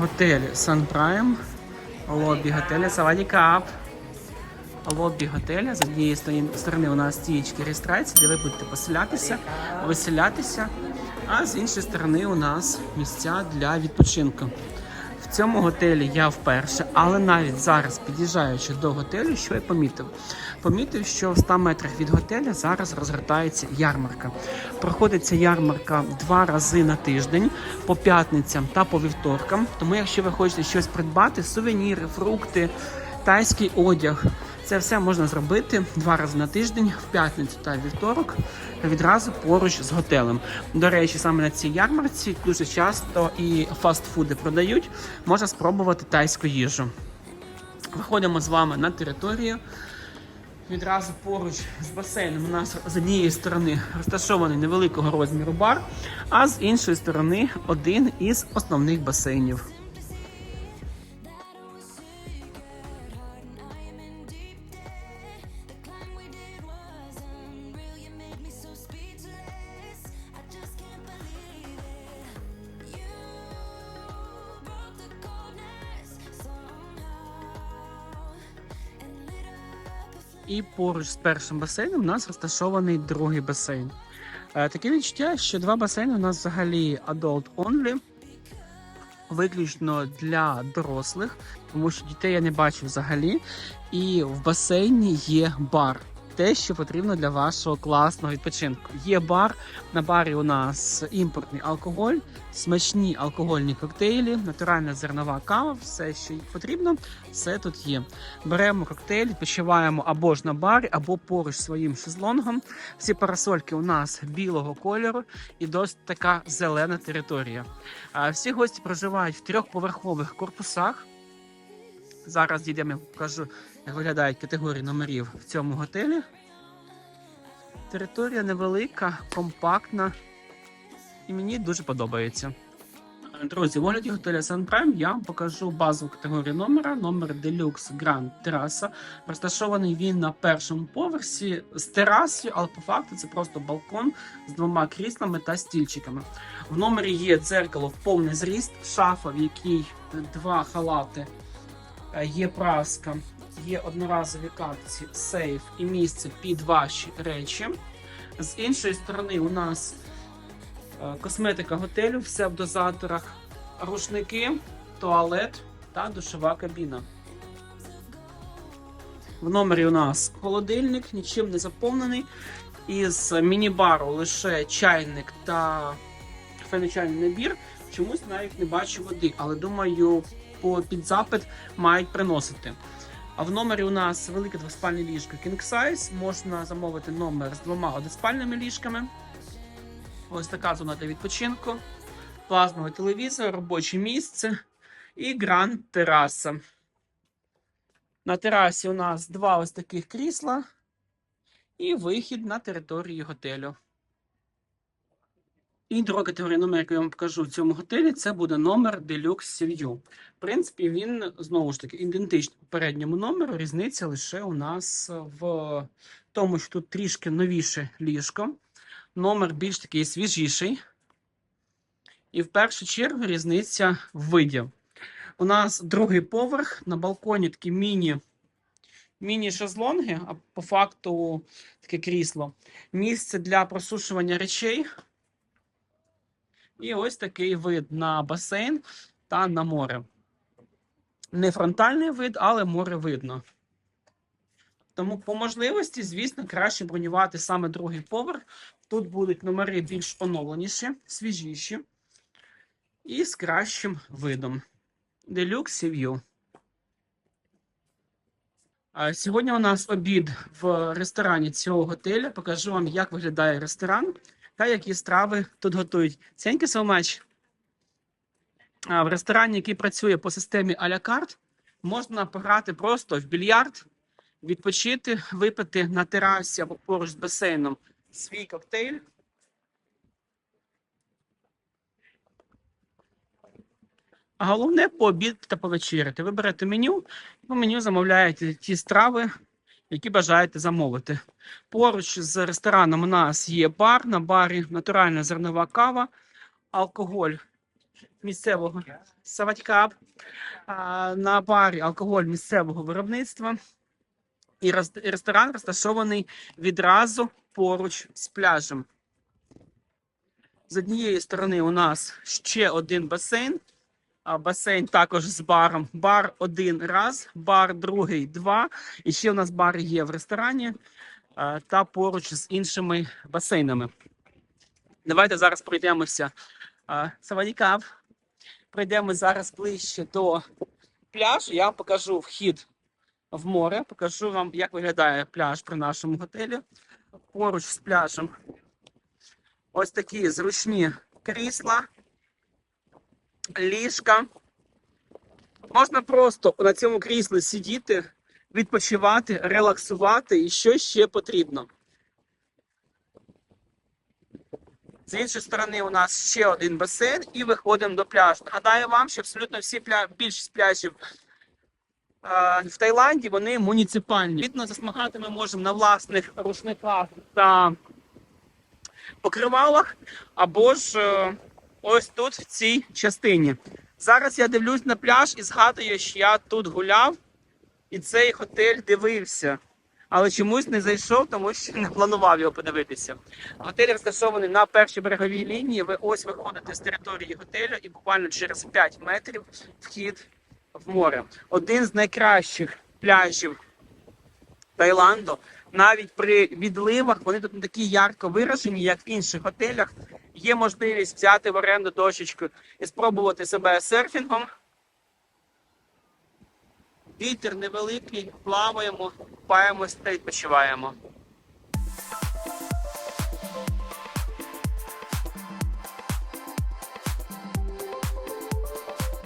готель Sun Prime, лобі готеля Саваді Кап. Лобі готеля. З однієї сторони у нас стієчки реєстрації, де ви будете поселятися, виселятися. А з іншої сторони у нас місця для відпочинку. В цьому готелі я вперше, але навіть зараз, під'їжджаючи до готелю, що я помітив? Помітив, що в 100 метрах від готеля зараз розгортається ярмарка. Проходиться ярмарка два рази на тиждень по п'ятницям та по вівторкам. Тому, якщо ви хочете щось придбати, сувеніри, фрукти, тайський одяг, це все можна зробити два рази на тиждень, в п'ятницю та вівторок, відразу поруч з готелем. До речі, саме на цій ярмарці дуже часто і фастфуди продають. Можна спробувати тайську їжу. Виходимо з вами на територію. Відразу поруч з басейном у нас з однієї сторони розташований невеликого розміру бар, а з іншої сторони один із основних басейнів. І поруч з першим басейном у нас розташований другий басейн. Е, Таке відчуття, що два басейни у нас взагалі adult only, виключно для дорослих, тому що дітей я не бачу взагалі. І в басейні є бар. Те, що потрібно для вашого класного відпочинку. Є бар. На барі у нас імпортний алкоголь, смачні алкогольні коктейлі, натуральна зернова кава, все, що потрібно, все тут є. Беремо коктейль, відпочиваємо або ж на барі, або поруч своїм шезлонгом. Всі парасольки у нас білого кольору і досить така зелена територія. Всі гості проживають в трьохповерхових корпусах. Зараз дійдемо, я покажу, як виглядають категорії номерів в цьому готелі. Територія невелика, компактна і мені дуже подобається. Друзі, в огляді готеля Sun Prime я вам покажу базову категорію номера, номер Deluxe Grand Terrassa. Розташований він на першому поверсі з терасою, але по факту це просто балкон з двома кріслами та стільчиками. В номері є дзеркало в повний зріст, шафа, в якій два халати, є праска, є одноразові капці, сейф і місце під ваші речі. З іншої сторони, у нас е, косметика готелю, все в дозаторах, рушники, туалет та душова кабіна. В номері у нас холодильник, нічим не заповнений. Із міні-бару лише чайник та фенечальний набір. Чомусь навіть не бачу води, але думаю, під запит мають приносити. А в номері у нас велике двоспальне ліжко King Size. Можна замовити номер з двома односпальними ліжками. Ось така зона для відпочинку, плазмовий телевізор, робоче місце і гранд тераса. На терасі у нас два ось таких крісла і вихід на територію готелю. І друга категорія номер, яку я вам покажу в цьому готелі, це буде номер Deluxe View. В принципі, він знову ж таки ідентичний попередньому номеру. Різниця лише у нас в тому, що тут трішки новіше ліжко. Номер більш такий свіжіший. І в першу чергу різниця в виді. У нас другий поверх на балконі такі міні, міні-шезлонги, а по факту таке крісло. Місце для просушування речей. І ось такий вид на басейн та на море. Не фронтальний вид, але море видно. Тому по можливості, звісно, краще бронювати саме другий поверх. Тут будуть номери більш оновленіші, свіжіші і з кращим видом. Deluxe View. Сьогодні у нас обід в ресторані цього готелю. Покажу вам, як виглядає ресторан та які страви тут готують. Thank you so much. В ресторані, який працює по системі а-ля можна пограти просто в більярд, відпочити, випити на терасі або поруч з басейном свій коктейль. А головне пообідати та повечеряти. Ви берете меню, по меню замовляєте ті страви, які бажаєте замовити. Поруч з рестораном у нас є бар. На барі натуральна зернова кава, алкоголь місцевого Саватькап. А, На барі алкоголь місцевого виробництва. І ресторан розташований відразу поруч з пляжем. З однієї сторони у нас ще один басейн. Басейн також з баром. Бар один раз, бар другий два. І ще у нас бар є в ресторані та поруч з іншими басейнами. Давайте зараз пройдемося. а, Савадікап. Пройдемо зараз ближче до пляжу. Я вам покажу вхід в море. Покажу вам, як виглядає пляж при нашому готелі. Поруч з пляжем. Ось такі зручні крісла, ліжка. Можна просто на цьому кріслі сидіти, відпочивати, релаксувати і що ще потрібно. З іншої сторони, у нас ще один басейн і виходимо до пляжу. Нагадаю вам, що абсолютно всі пля... більшість пляжів е, в Таїланді вони муніципальні. Відно засмагати ми можемо на власних рушниках та покривалах, або ж е, ось тут, в цій частині. Зараз я дивлюсь на пляж і згадую, що я тут гуляв і цей готель дивився. Але чомусь не зайшов, тому що не планував його подивитися. Готель розташований на першій береговій лінії. Ви ось виходите з території готелю і буквально через 5 метрів вхід в море. Один з найкращих пляжів Таїланду. Навіть при відливах вони тут не такі ярко виражені, як в інших готелях. Є можливість взяти в оренду дощечку і спробувати себе серфінгом. Вітер невеликий, плаваємо, купаємось та відпочиваємо.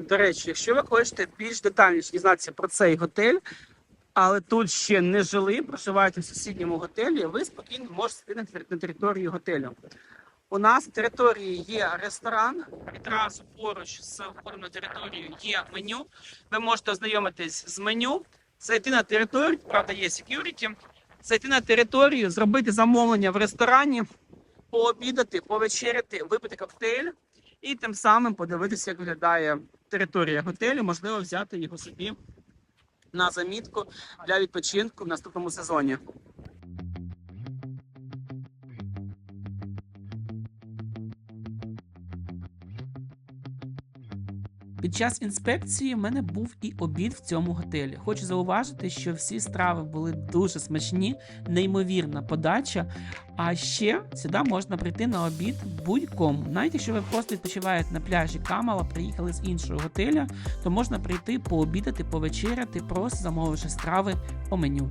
До речі, якщо ви хочете більш детальніше дізнатися про цей готель, але тут ще не жили, проживаєте в сусідньому готелі, ви спокійно можете сидіти на тер- на території готелю. У нас на території є ресторан, відразу поруч з на територію є меню. Ви можете ознайомитись з меню, зайти на територію, правда, є security, зайти на територію, зробити замовлення в ресторані, пообідати, повечеряти, випити коктейль і тим самим подивитися, як виглядає територія готелю, можливо, взяти його собі на замітку для відпочинку в наступному сезоні. Під час інспекції в мене був і обід в цьому готелі. Хочу зауважити, що всі страви були дуже смачні, неймовірна подача. А ще сюди можна прийти на обід будь-кому. Навіть якщо ви просто відпочиваєте на пляжі Камала, приїхали з іншого готеля, то можна прийти пообідати, повечеряти, просто замовивши страви по меню.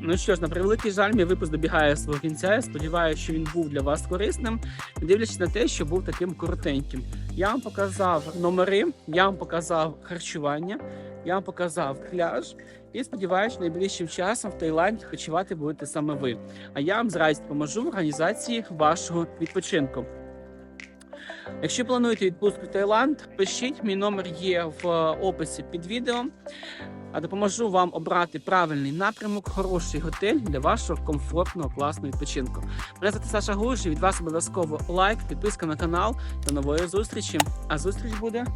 Ну що ж, на превеликий жаль, мій випуск добігає свого кінця. Я сподіваюся, що він був для вас корисним, дивлячись на те, що був таким коротеньким. Я вам показав номери, я вам показав харчування, я вам показав пляж. І сподіваюся, найближчим часом в Таїланді відпочивати будете саме ви. А я вам з радістю поможу в організації вашого відпочинку. Якщо плануєте відпустку в Таїланд, пишіть, мій номер є в е, описі під відео. А допоможу вам обрати правильний напрямок, хороший готель для вашого комфортного, класного відпочинку. Мене звати Саша Гужі, від вас обов'язково лайк, підписка на канал. До нової зустрічі. А зустріч буде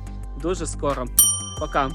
дуже скоро. Пока!